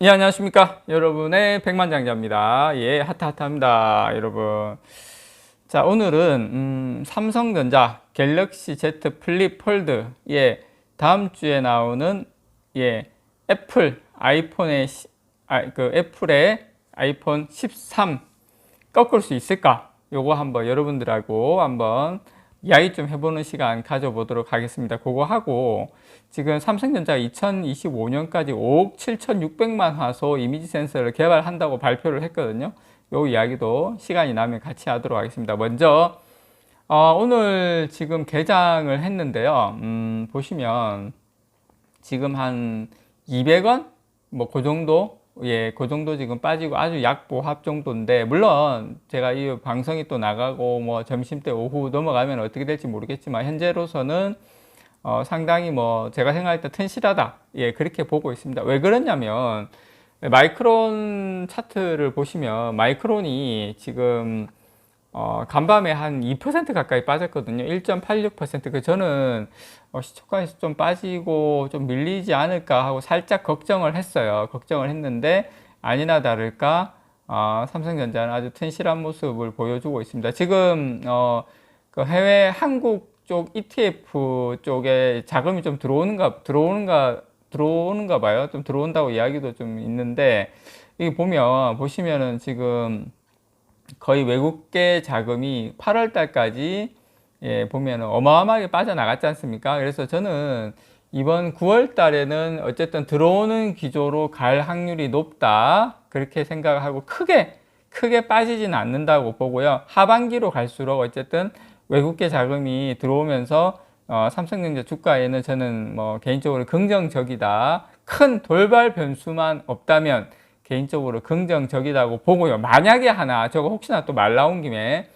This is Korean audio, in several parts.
예, 안녕하십니까. 여러분의 백만장자입니다. 예, 하타하타입니다. 여러분. 자, 오늘은, 음, 삼성전자 갤럭시 Z 플립 폴드. 예, 다음 주에 나오는, 예, 애플 아이폰의, 시- 아, 그 애플의 아이폰 13 꺾을 수 있을까? 요거 한번 여러분들하고 한번 이야기 좀 해보는 시간 가져보도록 하겠습니다. 그거 하고 지금 삼성전자가 2025년까지 5억 7,600만 화소 이미지 센서를 개발한다고 발표를 했거든요. 요 이야기도 시간이 나면 같이 하도록 하겠습니다. 먼저 어, 오늘 지금 개장을 했는데요. 음, 보시면 지금 한 200원 뭐그 정도 예, 그 정도 지금 빠지고 아주 약보합 정도인데 물론 제가 이 방송이 또 나가고 뭐 점심 때 오후 넘어가면 어떻게 될지 모르겠지만 현재로서는 어, 상당히 뭐 제가 생각할 때 튼실하다 예 그렇게 보고 있습니다. 왜 그러냐면 마이크론 차트를 보시면 마이크론이 지금 어, 간밤에 한 2% 가까이 빠졌거든요. 1.86%. 그 저는 어, 시초가에서 좀 빠지고 좀 밀리지 않을까 하고 살짝 걱정을 했어요. 걱정을 했는데 아니나 다를까 어, 삼성전자는 아주 튼실한 모습을 보여주고 있습니다. 지금 어, 그 해외 한국 쪽 ETF 쪽에 자금이 좀 들어오는가 들어오는가 들어오는가 봐요. 좀 들어온다고 이야기도 좀 있는데 여기 보면 보시면은 지금 거의 외국계 자금이 8월 달까지 예, 보면 어마어마하게 빠져나갔지 않습니까? 그래서 저는 이번 9월 달에는 어쨌든 들어오는 기조로 갈 확률이 높다. 그렇게 생각하고 크게, 크게 빠지진 않는다고 보고요. 하반기로 갈수록 어쨌든 외국계 자금이 들어오면서 어, 삼성전자 주가에는 저는 뭐 개인적으로 긍정적이다. 큰 돌발 변수만 없다면 개인적으로 긍정적이라고 보고요. 만약에 하나 저거 혹시나 또 말 나온 김에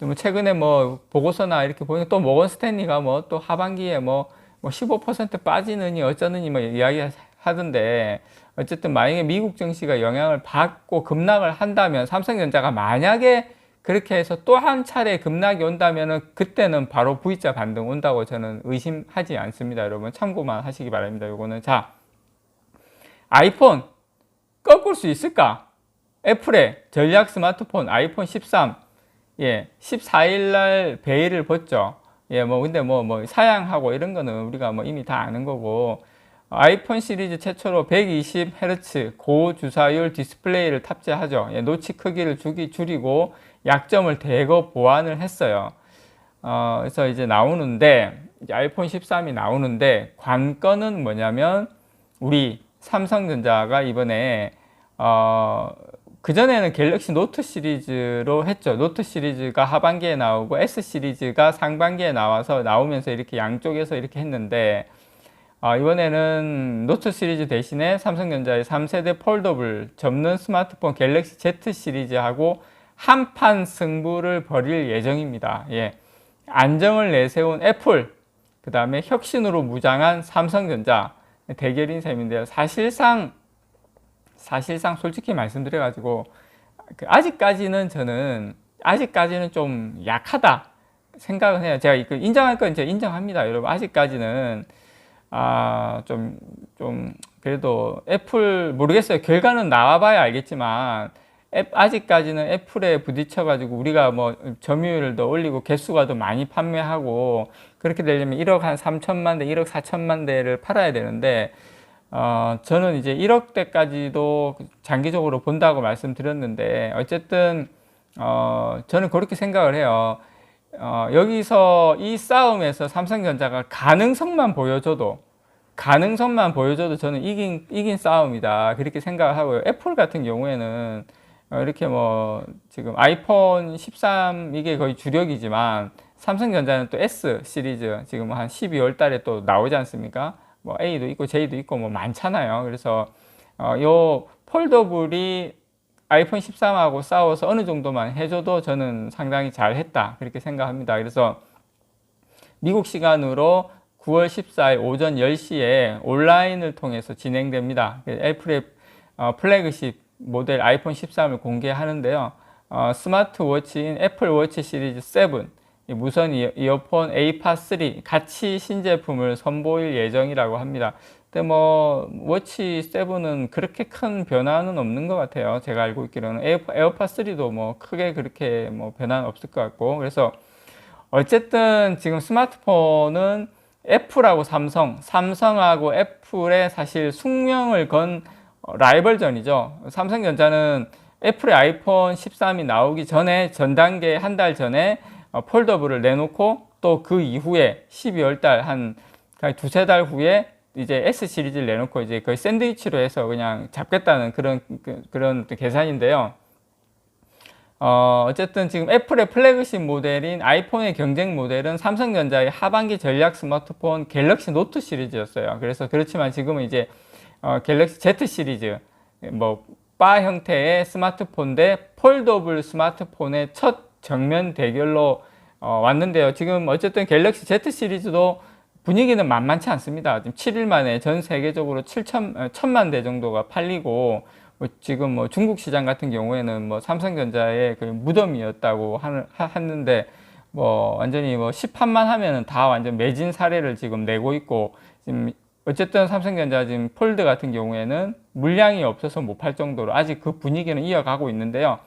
뭐 최근에 뭐 보고서나 이렇게 보니까 또 모건 스탠리가 뭐 또 하반기에 뭐, 뭐 15% 빠지느니 어쩌느니 뭐 이야기 하던데 어쨌든 만약에 미국 증시가 영향을 받고 급락을 한다면 삼성전자가 만약에 그렇게 해서 또 한 차례 급락이 온다면은 그때는 바로 V자 반등 온다고 저는 의심하지 않습니다. 여러분 참고만 하시기 바랍니다. 요거는 자 아이폰 꺾을 수 있을까? 애플의 전략 스마트폰 아이폰 13, 예, 14일 날 베일을 벗죠. 예, 뭐, 근데 뭐, 뭐, 사양하고 이런 거는 우리가 뭐 이미 다 아는 거고, 아이폰 시리즈 최초로 120Hz 고주사율 디스플레이를 탑재하죠. 예, 노치 크기를 주기, 줄이고 약점을 대거 보완을 했어요. 어, 그래서 이제 나오는데, 이제 아이폰 13이 나오는데, 관건은 뭐냐면, 우리 삼성전자가 이번에 어, 그전에는 갤럭시 노트 시리즈로 했죠. 노트 시리즈가 하반기에 나오고 S 시리즈가 상반기에 나와서 나오면서 이렇게 양쪽에서 이렇게 했는데 어, 이번에는 노트 시리즈 대신에 삼성전자의 3세대 폴더블 접는 스마트폰 갤럭시 Z 시리즈하고 한판 승부를 벌일 예정입니다. 예. 안정을 내세운 애플, 그 다음에 혁신으로 무장한 삼성전자 대결인 셈인데요. 사실상 사실상 솔직히 말씀드려 가지고 그 아직까지는 저는 아직까지는 좀 약하다 생각은 해요. 제가 그 인정할 건 제가 인정합니다, 여러분. 아직까지는 아 좀좀 좀 그래도 애플 모르겠어요. 결과는 나와봐야 알겠지만 앱, 아직까지는 애플에 부딪혀가지고 우리가 뭐 점유율을 더 올리고 개수가 더 많이 판매하고 그렇게 되려면 1억 한 3천만 대, 1억 4천만 대를 팔아야 되는데 어, 저는 이제 1억 대까지도 장기적으로 본다고 말씀드렸는데 어쨌든 어, 저는 그렇게 생각을 해요. 어, 여기서 이 싸움에서 삼성전자가 가능성만 보여줘도 가능성만 보여줘도 저는 이긴 이긴 싸움이다 그렇게 생각을 하고요. 애플 같은 경우에는 어, 이렇게 뭐 지금 아이폰 13 이게 거의 주력이지만 삼성전자는 또 S 시리즈 지금 한 12월 달에 또 나오지 않습니까? 뭐 A도 있고 J도 있고 뭐 많잖아요. 그래서 어, 요 폴더블이 아이폰 13하고 싸워서 어느 정도만 해줘도 저는 상당히 잘했다 그렇게 생각합니다. 그래서 미국 시간으로 9월 14일 오전 10시에 온라인을 통해서 진행됩니다. 애플의 어, 플래그십 모델 아이폰 13을 공개하는데요. 어, 스마트워치인 애플워치 시리즈 7, 이 무선 이어- 이어폰 에이파 3 같이 신제품을 선보일 예정이라고 합니다. 근데 뭐 워치 7은 그렇게 큰 변화는 없는 것 같아요. 제가 알고 있기로는 에어파, 에어팟 3도 뭐 크게 그렇게 뭐 변화는 없을 것 같고 그래서 어쨌든 지금 스마트폰은 애플하고 삼성, 삼성하고 애플의 사실 숙명을 건 라이벌전이죠. 삼성전자는 애플의 아이폰 13이 나오기 전에 전 단계 한 달 전에 어, 폴더블을 내놓고 또 그 이후에 12월 달 한 두세 달 후에 이제 S 시리즈를 내놓고 이제 거의 샌드위치로 해서 그냥 잡겠다는 그런 그, 런 계산인데요. 어, 어쨌든 지금 애플의 플래그십 모델인 아이폰의 경쟁 모델은 삼성전자의 하반기 전략 스마트폰 갤럭시 노트 시리즈였어요. 그래서 그렇지만 지금은 이제 어, 갤럭시 Z 시리즈 뭐 바 형태의 스마트폰 대 폴더블 스마트폰의 첫 정면 대결로 어, 왔는데요. 지금 어쨌든 갤럭시 Z 시리즈도 분위기는 만만치 않습니다. 지금 7일 만에 전 세계적으로 7천, 1000만 대 정도가 팔리고 뭐 지금 뭐 중국 시장 같은 경우에는 뭐 삼성전자의 그 무덤이었다고 하는, 하는데 뭐 완전히 뭐 10판만 하면은 다 완전 매진 사례를 지금 내고 있고 지금 어쨌든 삼성전자 지금 폴드 같은 경우에는 물량이 없어서 못 팔 정도로 아직 그 분위기는 이어가고 있는데요.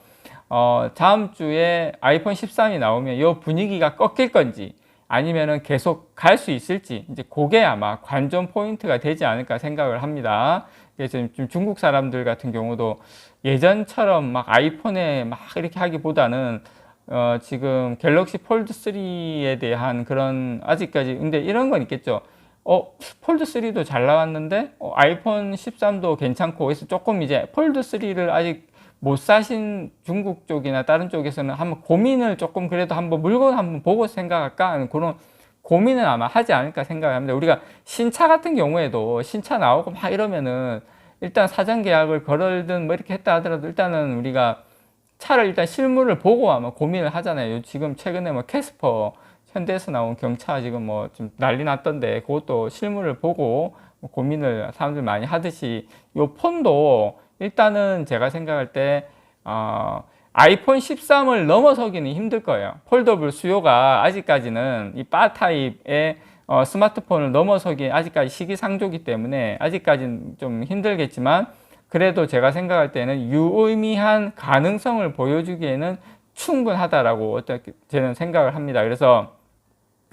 어, 다음 주에 아이폰 13이 나오면 이 분위기가 꺾일 건지 아니면은 계속 갈 수 있을지 이제 그게 아마 관전 포인트가 되지 않을까 생각을 합니다. 그래서 좀 중국 사람들 같은 경우도 예전처럼 막 아이폰에 막 이렇게 하기보다는 어 지금 갤럭시 폴드 3에 대한 그런 아직까지 근데 이런 건 있겠죠. 어 폴드 3도 잘 나왔는데 어, 아이폰 13도 괜찮고 그래서 조금 이제 폴드 3를 아직 못 사신 중국 쪽이나 다른 쪽에서는 한번 고민을 조금 그래도 한번 물건 한번 보고 생각할까 하는 그런 고민은 아마 하지 않을까 생각합니다. 우리가 신차 같은 경우에도 신차 나오고 막 이러면은 일단 사전 계약을 걸든 뭐 이렇게 했다 하더라도 일단은 우리가 차를 일단 실물을 보고 아마 고민을 하잖아요. 지금 최근에 뭐 캐스퍼 현대에서 나온 경차 지금 뭐 좀 난리 났던데 그것도 실물을 보고 뭐 고민을 사람들 많이 하듯이 요 폰도 일단은 제가 생각할 때 어, 아이폰 13을 넘어서기는 힘들 거예요. 폴더블 수요가 아직까지는 이 바 타입의 어, 스마트폰을 넘어서기 아직까지 시기상조기 때문에 아직까지는 좀 힘들겠지만 그래도 제가 생각할 때는 유의미한 가능성을 보여주기에는 충분하다라고 저는 생각을 합니다. 그래서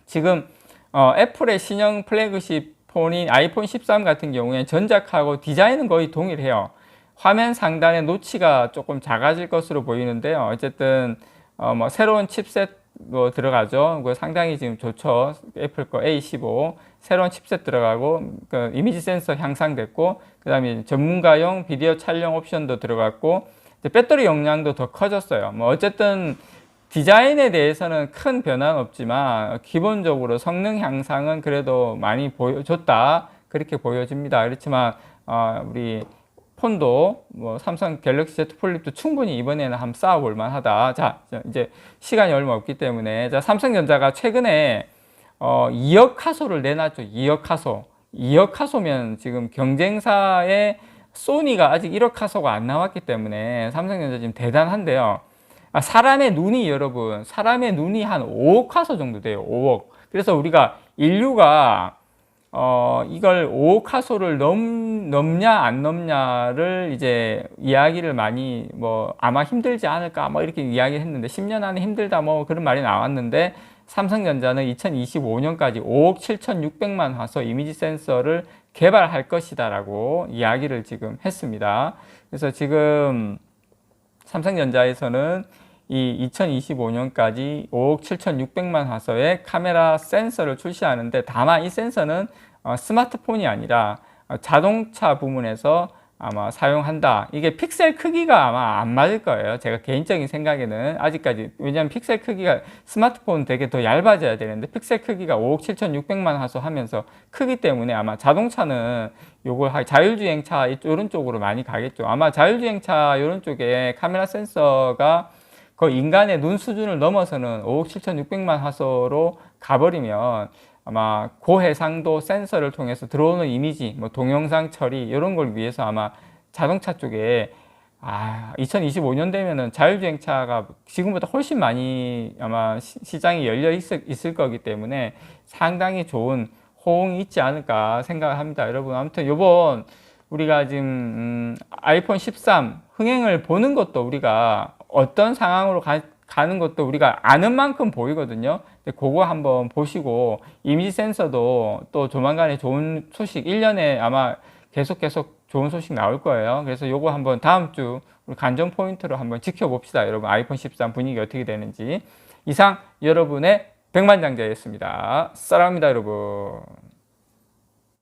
지금 어, 애플의 신형 플래그십 폰인 아이폰 13 같은 경우에 전작하고 디자인은 거의 동일해요. 화면 상단의 노치가 조금 작아질 것으로 보이는데요. 어쨌든 어 뭐 새로운 칩셋 뭐 들어가죠. 그 상당히 지금 좋죠. 애플 거 A15 새로운 칩셋 들어가고 그 이미지 센서 향상됐고 그다음에 전문가용 비디오 촬영 옵션도 들어갔고 배터리 용량도 더 커졌어요. 뭐 어쨌든 디자인에 대해서는 큰 변화는 없지만 기본적으로 성능 향상은 그래도 많이 보여줬다 그렇게 보여집니다. 그렇지만 어 우리 폰도 뭐 삼성 갤럭시 Z 폴립도 충분히 이번에는 한번 쌓아볼 만하다. 자, 이제 시간이 얼마 없기 때문에 자, 삼성전자가 최근에 어 2억 카소를 내놨죠. 2억 카소. 2억 카소면 지금 경쟁사의 소니가 아직 1억 카소가 안 나왔기 때문에 삼성전자 지금 대단한데요. 아, 사람의 눈이 여러분, 사람의 눈이 한 5억 카소 정도 돼요. 5억. 그래서 우리가 인류가 어, 이걸 5억 카소를 넘, 넘냐, 안 넘냐를 이제 이야기를 많이 뭐 아마 힘들지 않을까 뭐 이렇게 이야기를 했는데 10년 안에 힘들다 뭐 그런 말이 나왔는데 삼성전자는 2025년까지 5억 7,600만 화소 이미지 센서를 개발할 것이다라고 이야기를 지금 했습니다. 그래서 지금 삼성전자에서는 이 2025년까지 5억 7,600만 화소의 카메라 센서를 출시하는데 다만 이 센서는 어, 스마트폰이 아니라 어, 자동차 부문에서 아마 사용한다. 이게 픽셀 크기가 아마 안 맞을 거예요. 제가 개인적인 생각에는 아직까지 왜냐하면 픽셀 크기가 스마트폰 되게 더 얇아져야 되는데 픽셀 크기가 5억 7,600만 화소 하면서 크기 때문에 아마 자동차는 요걸 자율주행차 이런 쪽으로 많이 가겠죠. 아마 자율주행차 이런 쪽에 카메라 센서가 그 인간의 눈 수준을 넘어서는 5억 7,600만 화소로 가버리면 아마 고해상도 센서를 통해서 들어오는 이미지, 뭐 동영상 처리 이런 걸 위해서 아마 자동차 쪽에 아, 2025년 되면은 자율주행차가 지금보다 훨씬 많이 아마 시, 장이 열려 있을, 있을 거기 때문에 상당히 좋은 호응이 있지 않을까 생각합니다. 여러분 아무튼 요번 우리가 지금 음, 아이폰 13 흥행을 보는 것도 우리가 어떤 상황으로 가, 가는 것도 우리가 아는 만큼 보이거든요. 그거 한번 보시고 이미지 센서도 또 조만간에 좋은 소식 1년에 아마 계속 계속 좋은 소식 나올 거예요. 그래서 요거 한번 다음 주 우리 관전 포인트로 한번 지켜봅시다. 여러분 아이폰 13 분위기 어떻게 되는지 이상 여러분의 백만장자였습니다. 사랑합니다, 여러분.